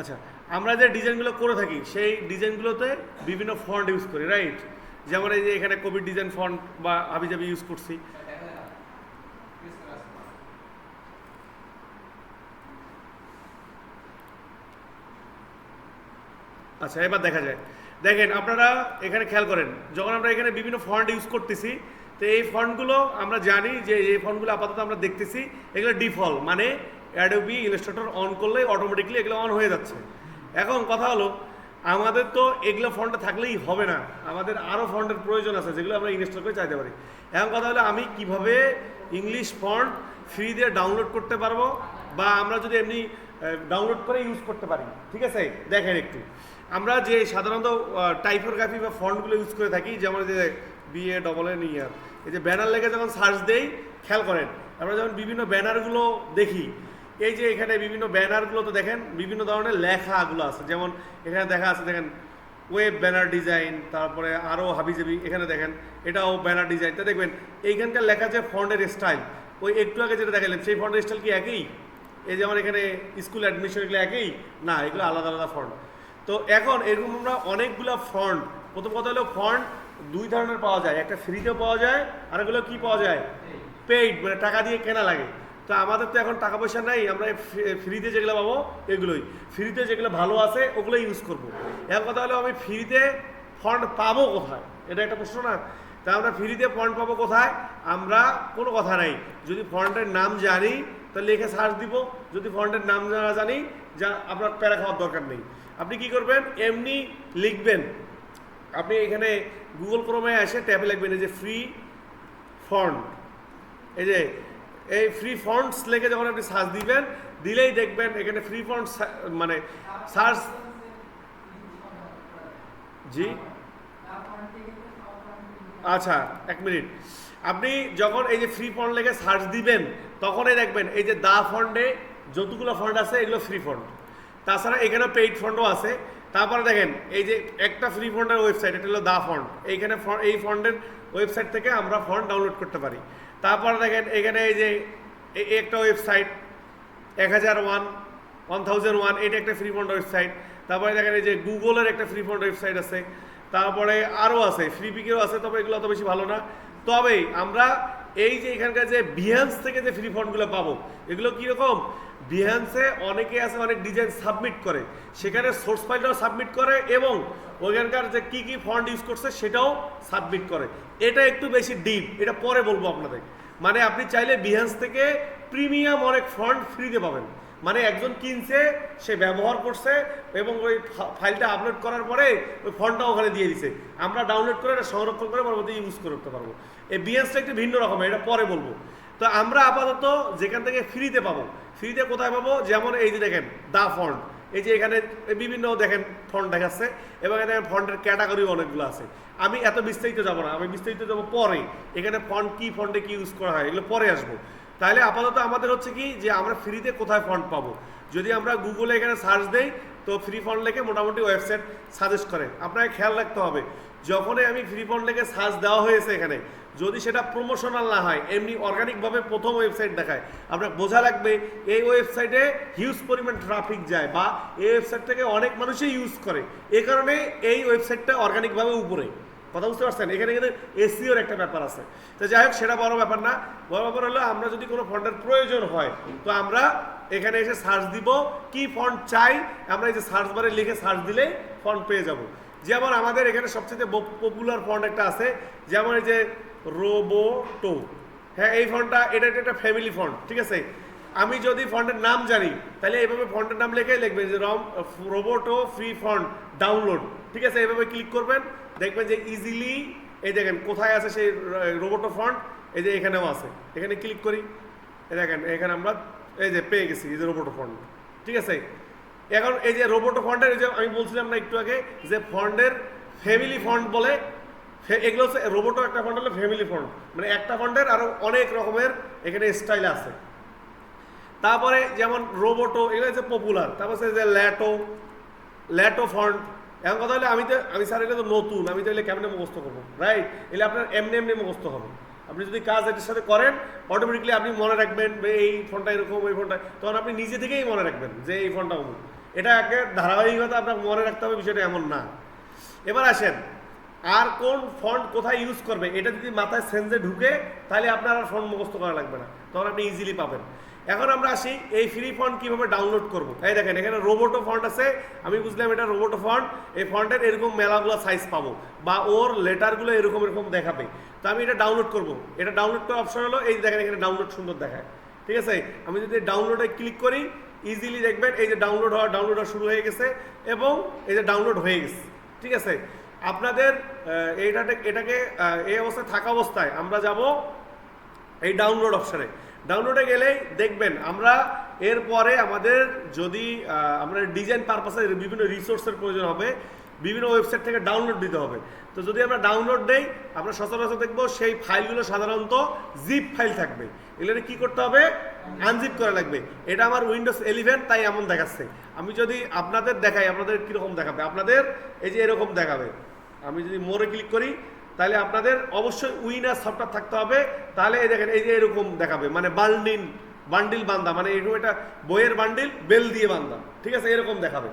আচ্ছা আমরা যে ডিজাইনগুলো করে থাকি, সেই ডিজাইনগুলোতে বিভিন্ন ফন্ট ইউজ করি রাইট যেমন এই যে এখানে কোভিড ডিজাইন ফন্ট বা হাবিজাবি ইউজ করছি। আচ্ছা এবার দেখা যায়। দেখেন, আপনারা এখানে খেয়াল করেন, যখন আমরা এখানে বিভিন্ন ফন্ট ইউজ করতেছি, তো এই ফন্টগুলো আমরা জানি যে এই ফন্টগুলো আপাতত আমরা দেখতেছি, এগুলো ডিফল্ট মানে অ্যাডোবি ইলাস্ট্রেটর অন করলে অটোমেটিকলি এগুলো অন হয়ে যাচ্ছে। এখন কথা হলো, আমাদের তো এগুলো ফন্টে থাকলেই হবে না। আমাদের আরও ফন্টের প্রয়োজন আছে, যেগুলো আমরা ইনস্টল করে চাইতে পারি। এখন কথা হলো, আমি কীভাবে ইংলিশ ফন্ট ফ্রি দিয়ে ডাউনলোড করতে পারব বা আমরা যদি এমনি ডাউনলোড করে ইউজ করতে পারি? ঠিক আছে? দেখেন একটু। আমরা যে সাধারণত টাইপোগ্রাফি বা ফন্টগুলো ইউজ করে থাকি, যেমন যে বিএ ডবল এন ইয়ার এই যে ব্যানার লেগে যখন সার্চ দেই, খেয়াল করেন, আমরা যখন বিভিন্ন ব্যানারগুলো দেখি এই যে এখানে বিভিন্ন ব্যানারগুলো তো দেখেন বিভিন্ন ধরনের লেখাগুলো আছে। যেমন এখানে দেখা আছে দেখেন ওয়েব ব্যানার ডিজাইন তারপরে আরও হাবিজাবি এখানে দেখেন এটাও ব্যানার ডিজাইন তা দেখবেন এইখানকার লেখা যে ফন্টের স্টাইল ওই একটু আগে যেটা দেখালেন সেই ফন্টের স্টাইল কি একই? এই যেমন এখানে স্কুল অ্যাডমিশন এগুলো একই? না এগুলো আলাদা আলাদা ফন্ট তো এখন এরকম আমরা অনেকগুলো ফন্ট প্রথম কথা হলো ফন্ট দুই ধরনের পাওয়া যায় একটা ফ্রিতেও পাওয়া যায় আর এগুলো কি পাওয়া যায়? পেইড মানে টাকা দিয়ে কেনা লাগে। তো আমাদের তো এখন টাকা পয়সা নাই, আমরা ফ্রিতে যেগুলো পাবো এগুলোই। ফ্রিতে যেগুলো ভালো আছে ওগুলো ইউজ করব। এখন কথা হলো আমি ফ্রিতে ফন্ড পাবো কোথায়? এটা একটা প্রশ্ন না? তা আমরা ফ্রিতে ফন্ড পাবো কোথায়? আমরা কোনো কথা নাই। যদি ফন্ডের নাম জানি, তাহলে লিখে সার্চ দিব। যদি ফন্ডের নাম না জানি, যা আপনার প্যারা খাওয়ার দরকার নেই। আপনি কি করবেন? এমনি লিখবেন। আপনি এখানে গুগল ক্রোমে এসে ট্যাবে লিখবেন, এই যে ফ্রি ফন্ট এই যে এই ফ্রি ফন্টস লিখে যখন আপনি সার্চ দিবেন, দিলেই দেখবেন এখানে ফ্রি ফন্ট মানে সার্চ জি। আচ্ছা এক মিনিট। আপনি যখন এই যে ফ্রি ফন্ড লেগে সার্চ দিবেন, তখনই দেখবেন এই যে দা ফন্ডে যতগুলো ফন্ড আছে, এগুলো ফ্রি ফন্ড তাছাড়া এখানে পেইড ফন্ডও আছে। তারপরে দেখেন, এই যে একটা ফ্রি ফন্ডের ওয়েবসাইট এটা হলো দা ফন্ড এইখানে এই ফন্ডের ওয়েবসাইট থেকে আমরা ফন্ড ডাউনলোড করতে পারি। তারপরে দেখেন, এখানে এই যে একটা ওয়েবসাইট এক হাজার ওয়ান ওয়ান থাউজেন্ড ওয়ান এটা একটা ফ্রি ফন্ড ওয়েবসাইট তারপরে দেখেন, এই যে গুগলের একটা ফ্রি ফন্ড ওয়েবসাইট আছে। তারপরে আরও আছে ফ্রি পিকেও আছে, তবে এগুলো অত বেশি ভালো না। তবে আমরা এই যে এখানকার যে বিহান্স থেকে যে ফ্রি ফন্ডগুলো পাবো, এগুলো কীরকম বিহান্সে অনেকে আছে, অনেক ডিজাইন সাবমিট করে। সেখানে সোর্স ফাইলটাও সাবমিট করে এবং ওইখানকার যে কী কী ফন্ড ইউজ করছে সেটাও সাবমিট করে। এটা একটু বেশি ডিপ এটা পরে বলব আপনাদের। মানে আপনি চাইলে বিহান্স থেকে প্রিমিয়াম অনেক ফন্ড ফ্রিতে পাবেন। মানে একজন কিনছে, সে ব্যবহার করছে এবং ওই ফাইলটা আপলোড করার পরে ওই ফন্ডটা ওখানে দিয়ে দিছে। আমরা ডাউনলোড করে এটা সংরক্ষণ করে পরবর্তী ইউজ করতে পারব। এই বিএসটা একটু ভিন্ন রকমের এটা পরে বলব। তো আমরা আপাতত যেখান থেকে ফ্রিতে পাবো ফ্রিতে কোথায় পাবো? যেমন এই যে দেখেন, দা ফন্ড এই যে এখানে বিভিন্ন দেখেন ফন্ড দেখাচ্ছে এবং এখানে ফন্ডের ক্যাটাগরি অনেকগুলো আছে। আমি এত বিস্তারিত যাব না, আমি বিস্তারিত যাব পরে। এখানে ফন্ড কি ফন্ডে কি ইউজ করা হয়, এগুলো পরে আসব। তাহলে আপাতত আমাদের হচ্ছে কি যে আমরা ফ্রিতে কোথায় ফন্ড পাবো? যদি আমরা গুগলে এখানে সার্চ দেই, তো ফ্রি ফন্ড লেখে মোটামুটি ওয়েবসাইট সাজেস্ট করে। আপনাকে খেয়াল রাখতে হবে, যখনই আমি ফ্রি ফন্ড লেখে সার্চ দেওয়া হয়েছে এখানে, যদি সেটা প্রমোশনাল না হয়, এমনি অর্গানিকভাবে প্রথম ওয়েবসাইট দেখায়, আপনার বোঝা লাগবে এই ওয়েবসাইটে হিউজ পরিমাণ ট্রাফিক যায় বা এই ওয়েবসাইট থেকে অনেক মানুষই ইউজ করে। এ কারণে এই ওয়েবসাইটটা অর্গানিকভাবে উপরে। কথা বুঝতে পারছেন? এখানে কিন্তু এসিওর একটা ব্যাপার আছে। তো যাই হোক, সেটা বড় ব্যাপার না। বড় ব্যাপার হলো, আমরা যদি কোনো ফন্ডের প্রয়োজন হয়, তো আমরা এখানে এসে সার্চ দিব, কি ফন্ড চাই? আমরা এই যে সার্চ বারে লিখে সার্চ দিলেই ফন্ড পেয়ে যাব। যেমন আমাদের এখানে সবচেয়ে পপুলার ফন্ড একটা আছে, যেমন এই যে রোবোটো হ্যাঁ এই ফন্ডটা এটা একটা ফ্যামিলি ফন্ড ঠিক আছে? আমি যদি ফন্ডের নাম জানি, তাহলে এইভাবে ফন্ডের নাম লিখে লিখবেন যে রম রোবোটো ফ্রি ফন্ড ডাউনলোড ঠিক আছে? এইভাবে ক্লিক করবেন দেখবেন যে ইজিলি এই দেখেন, কোথায় আছে সেই রোবোটো ফন্ড এই যে এখানেও আছে। এখানে ক্লিক করি, এই দেখেন, এখানে আমরা, এই যে পেয়ে গেছি, এই যে রোবোটো ফন্ড ঠিক আছে? এখন এই যে রোবোটো ফন্ডের এই যে আমি বলছিলাম না একটু আগে, যে ফন্ডের ফ্যামিলি ফন্ড বলে এগুলো হচ্ছে রোবোটো একটা ফন্ড হলো ফ্যামিলি ফন্ড মানে একটা ফন্ডের আরও অনেক রকমের এখানে স্টাইল আছে। তারপরে যেমন রোবোটো এগুলো হচ্ছে পপুলার তারপর হচ্ছে যে ল্যাটো ল্যাটো ফন্ড এখন কথা হলে, আমি তো আমি স্যার এটা তো নতুন, আমি তো এলে কেমনে মুখস্থ করব? রাইট এলে আপনার এমনি এমনি মুখস্থ হবে। আপনি যদি কাজ এটার সাথে করেন অটোমেটিকলি আপনি মনে রাখবেন এই ফোনটা এরকম, এই ফোনটা তখন আপনি নিজে থেকেই মনে রাখবেন যে এই ফোনটা অমুক। এটা একটা ধারাবাহিকতা আপনার মনে রাখতে হবে, বিষয়টা এমন না। এবার আসেন, আর কোন ফন্ট কোথায় ইউজ করবে? এটা যদি মাথায় সেন্সে ঢুকে, তাহলে আপনার আর ফন্ট মুখস্থ করা লাগবে না। তখন আপনি ইজিলি পাবেন। এখন আমরা আসি এই ফ্রি ফন্ট কীভাবে ডাউনলোড করব। এই দেখেন এখানে রোবোটো ফন্ট আছে। আমি বুঝলাম এটা রোবোটো ফন্ট এই ফন্টের এরকম মেলাগুলো সাইজ পাবো বা ওর লেটারগুলো এরকম এরকম দেখাবে। তো আমি এটা ডাউনলোড করব। এটা ডাউনলোড করার অপশন হলো এই দেখেন এখানে ডাউনলোড সুন্দর দেখায়। ঠিক আছে? আমি যদি ডাউনলোডে ক্লিক করি ইজিলি দেখবেন এই যে ডাউনলোড হওয়া ডাউনলোড হওয়া শুরু হয়ে গেছে এবং এই যে ডাউনলোড হয়ে গেছে। ঠিক আছে? আপনাদের আহ, এইটাতে এটাকে এই অবস্থায় থাকা অবস্থায় আমরা যাব এই ডাউনলোড অপশানে ডাউনলোডে গেলেই দেখবেন। আমরা এরপরে আমাদের যদি আমরা ডিজাইন পারপাসে বিভিন্ন রিসোর্সের প্রয়োজন হবে, বিভিন্ন ওয়েবসাইট থেকে ডাউনলোড দিতে হবে। তো যদি আমরা ডাউনলোড দেই, আমরা সচরাচর দেখব সেই ফাইলগুলো সাধারণত জিপ ফাইল থাকবে। এগুলো কি করতে হবে? আনজিপ করা লাগবে। এটা আমার উইন্ডোজ ইলেভেন তাই এমন দেখাচ্ছে। আমি যদি আপনাদের দেখাই, আপনাদের কীরকম দেখাবে? আপনাদের এই যে এরকম দেখাবে। আমি যদি মোরে ক্লিক করি তাহলে আপনাদের অবশ্যই উইনার সফটওয়্যার থাকতে হবে। তাহলে এই দেখেন, এই যে এরকম দেখাবে মানে বান্ডিল বান্ডিল বান্ধা মানে এরকম এটা বইয়ের বান্ডিল বেল দিয়ে বান্ধা ঠিক আছে? এরকম দেখাবে।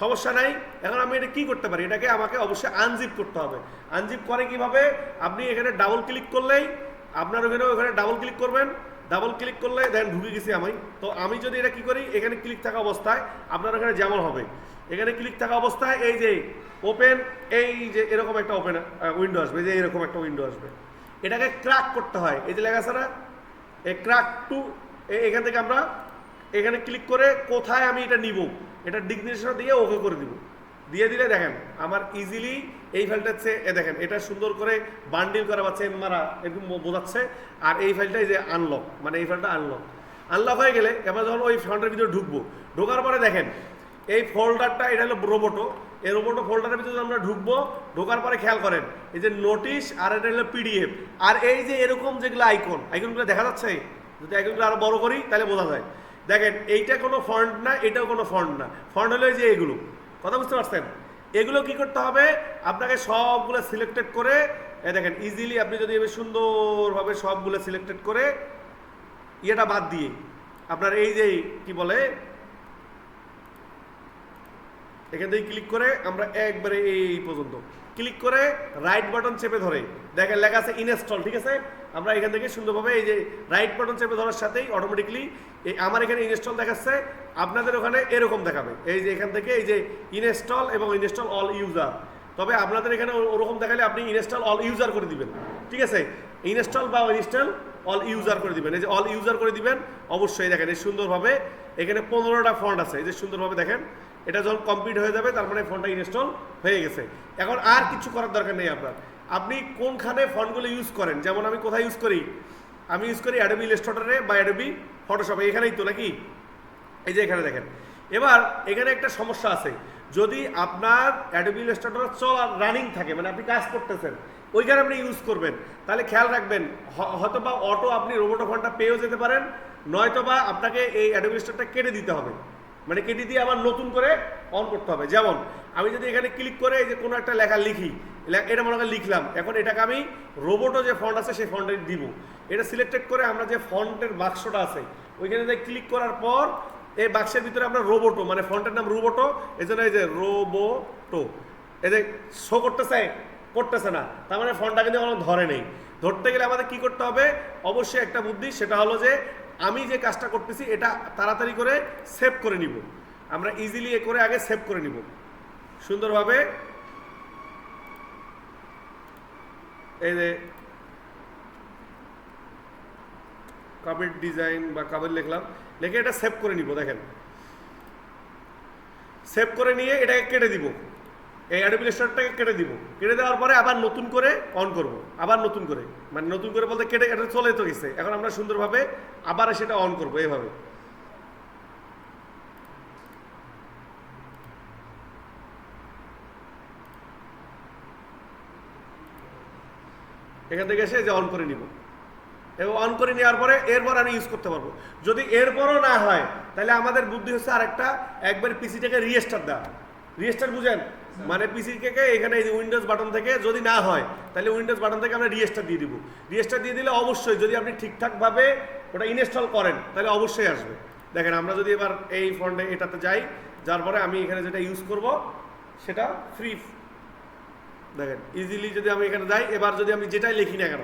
সমস্যা নাই, এখন আমি এটা কী করতে পারি? এটাকে আমাকে অবশ্যই আনজিপ করতে হবে। আনজিপ করে কীভাবে? আপনি এখানে ডাবল ক্লিক করলেই আপনার ওখানে ওখানে ডাবল ক্লিক করবেন। ডাবল ক্লিক করলে দেন ঢুকে গেছি আমি। তো আমি যদি এটা কি করি, এখানে ক্লিক থাকা অবস্থায় আপনার এখানে যেমন হবে। এখানে ক্লিক থাকা অবস্থায় এই যে ওপেন এই যে এরকম একটা ওপেন উইন্ডো আসবে যে এরকম একটা উইন্ডো আসবে। এটাকে ক্র্যাক করতে হয়। এই যে লেখা না, এই ক্র্যাক টু এখান থেকে আমরা এখানে ক্লিক করে কোথায় আমি এটা নিব, এটা ডিগনেশন দিয়ে ওকে করে দিব। দিয়ে দিলে দেখেন, আমার ইজিলি এই ফাইলটা হচ্ছে এ দেখেন, এটা সুন্দর করে বান্ডিল করা বা চেন মারা এরকম বোঝাচ্ছে। আর এই ফাইলটা এই যে আনলক মানে এই ফাইলটা আনলক আনলক হয়ে গেলে এবার যখন ওই ফন্টের ভিতরে ঢুকবো, ঢোকার পরে দেখেন, এই ফোল্ডারটা এটা হলো রোবোটো এই রোবোটো ফোল্ডারের ভিতরে আমরা ঢুকবো, ঢোকার পরে খেয়াল করেন, এই যে নোটিশ আর এটা হলো পিডিএফ আর এই যে এরকম যেগুলো আইকন আইকনগুলো দেখা যাচ্ছে? যদি আইকনগুলো আরও বড় করি, তাহলে বোঝা যায়। দেখেন, এইটা কোনো ফন্ট না, এটাও কোনো ফন্ট না। ফন্ট হলো যে এগুলো। কথা বুঝতে পারছেন? এগুলো কি করতে হবে? আপনাকে সবগুলো সিলেক্টেড করে দেখেন ইজিলি আপনি যদি এবার সুন্দরভাবে সবগুলো সিলেক্টেড করে, ইয়েটা বাদ দিয়ে, আপনার এই যে, কি বলে, এখান থেকে ক্লিক করে আমরা একবারে এই পর্যন্ত। ক্লিক করে রাইট বাটন চেপে ধরে। দেখেন লেখা আছে ইনস্টল ঠিক আছে? আমরা এখান থেকে সুন্দরভাবে এই যে রাইট বাটন চেপে ধরার সাথেই অটোমেটিকলি এই আমার এখানে ইনস্টল দেখাচ্ছে, আপনাদের ওখানে এরকম দেখাবে। এই যে এখান থেকে এই যে ইনস্টল এবং ইনস্টল অল ইউজার তবে আপনাদের এখানে ওরকম দেখালে আপনি ইনস্টল অল ইউজার করে দিবেন। ঠিক আছে? ইনস্টল বা ইনস্টল অল ইউজার করে দিবেন। এই যে অল ইউজার করে দিবেন, অবশ্যই দেখেন এই সুন্দরভাবে এখানে পনেরোটা ফন্ট আছে। এই যে সুন্দরভাবে দেখেন, এটা যখন কমপ্লিট হয়ে যাবে তার মানে ফোনটা ইনস্টল হয়ে গেছে। এখন আর কিছু করার দরকার নেই আপনার। আপনি কোনখানে ফন্টগুলো ইউজ করেন? যেমন আমি কোথায় ইউজ করি? আমি ইউজ করি অ্যাডোবি ইলাস্ট্রেটরে বা অ্যাডোবি ফটোশপে এখানেই তো নাকি? এই যে এখানে দেখেন। এবার এখানে একটা সমস্যা আছে। যদি আপনার অ্যাডোবি ইলাস্ট্রেটর চল রানিং থাকে মানে আপনি কাজ করতেছেন, ওইখানে আপনি ইউজ করবেন। তাহলে খেয়াল রাখবেন হয়তো বা অটো আপনি রোবোটো ফোনটা পেয়েও যেতে পারেন নয়তো বা আপনাকে এই অ্যাডোবি ইলাস্ট্রেটরটা কেটে দিতে হবে। মানে কেটে দিয়ে আবার নতুন করে অন করতে হবে। যেমন, আমি যদি এখানে ক্লিক করে এই যে কোনো একটা লেখা লিখি এটা মনে করেন লিখলাম। এখন এটাকে আমি রোবোটো যে ফন্ট আছে সেই ফন্টে দিব। এটা সিলেক্টেড করে আমরা যে ফন্টের বাক্সটা আছে, ওইখানে যে ক্লিক করার পর এই বাক্সের ভিতরে আমরা রোবোটো মানে ফন্টের নাম রোবোটো এই জন্য এই যে রোবোটো এই যে শো করতেছে করতেছে না। তার মানে ফোনটা কিন্তু কোনো ধরে নেই। ধরতে গেলে আমাদের কি করতে হবে? অবশ্যই একটা বুদ্ধি, সেটা হলো যে আমি যে কাজটা করতেছি, এটা তাড়াতাড়ি করে সেভ করে নিব। আমরা ইজিলি এ করে আগে সেভ করে নিব। সুন্দরভাবে এই যে ডিজাইন বা কাবের লিখলাম, লিখে এটা সেভ করে নিব, দেখেন। সেভ করে নিয়ে এটাকে কেটে দিব। এই অ্যাডোবি ইলাস্ট্রেটরটাকে কেটে দিব। কেটে দেওয়ার পরে আবার নতুন করে অন করব। আবার নতুন করে। মানে নতুন করে বলতে কেটে, এটা চলে তো গেছে। এখন আমরা সুন্দরভাবে আবার সেটা অন করব এভাবে এখান থেকে এসে যে অন করে নিব। এবং অন করে নেওয়ার পরে এরপর আমি ইউজ করতে পারব। যদি এরপরও না হয় তাহলে আমাদের বুদ্ধি হচ্ছে আরেকটা একবার পিসিটাকে রিস্টার দেওয়া। রিস্টার বুঝেন? মানে পিসি থেকে এখানে এই উইন্ডোজ বাটন থেকে যদি না হয় তাহলে উইন্ডোজ বাটন থেকে আমরা রিস্টার দিয়ে দিব। রিস্টার দিয়ে দিলে অবশ্যই যদি আপনি ঠিকঠাকভাবে ওটা ইনস্টল করেন তাহলে অবশ্যই আসবে। দেখেন আমরা যদি এবার এই ফন্ডে এটাতে যাই যার পরে আমি এখানে যেটা ইউজ করব সেটা ফ্রি দেখেন ইজিলি যদি আমি এখানে যাই, এবার যদি আমি যেটাই লিখি না কেন,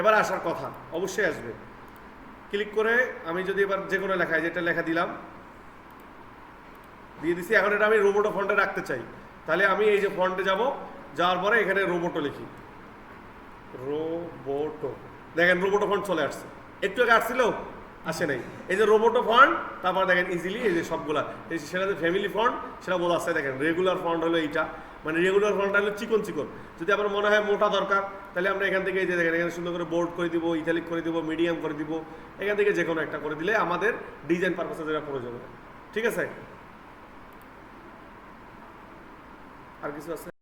এবার আসার কথা, অবশ্যই আসবে। ক্লিক করে আমি যদি এবার যে কোনো লেখায় যেটা লেখা দিলাম, দিয়ে দিছি, এখন এটা আমি রোবোটো ফন্টে রাখতে চাই। তাহলে আমি এই যে ফন্টে যাব, যাওয়ার পরে এখানে রোবোটো লিখি। রোবোটো দেখেন রোবোটো ফন্ট চলে আসছে। একটু আগে আসছিল? আসে নাই। এই যে রোবোটো ফন্ট তারপর দেখেন ইজিলি এই যে সবগুলা সেটা যে ফ্যামিলি ফন্ট সেটা বোঝা আসছে দেখেন রেগুলার ফন্ট হলো এইটা। মানে রেগুলার হলটা হলো চিকন চিকন। যদি আমার মনে হয় মোটা দরকার, তাহলে আমরা এখান থেকে যে দেখেন, এখানে সুন্দর করে বোর্ড করে দিব ইটালিক করে দিব মিডিয়াম করে দিব। এখান থেকে যে কোনো একটা করে দিলে আমাদের ডিজাইন পারপাসে যেটা প্রয়োজন। ঠিক আছে? আর কিছু আছে?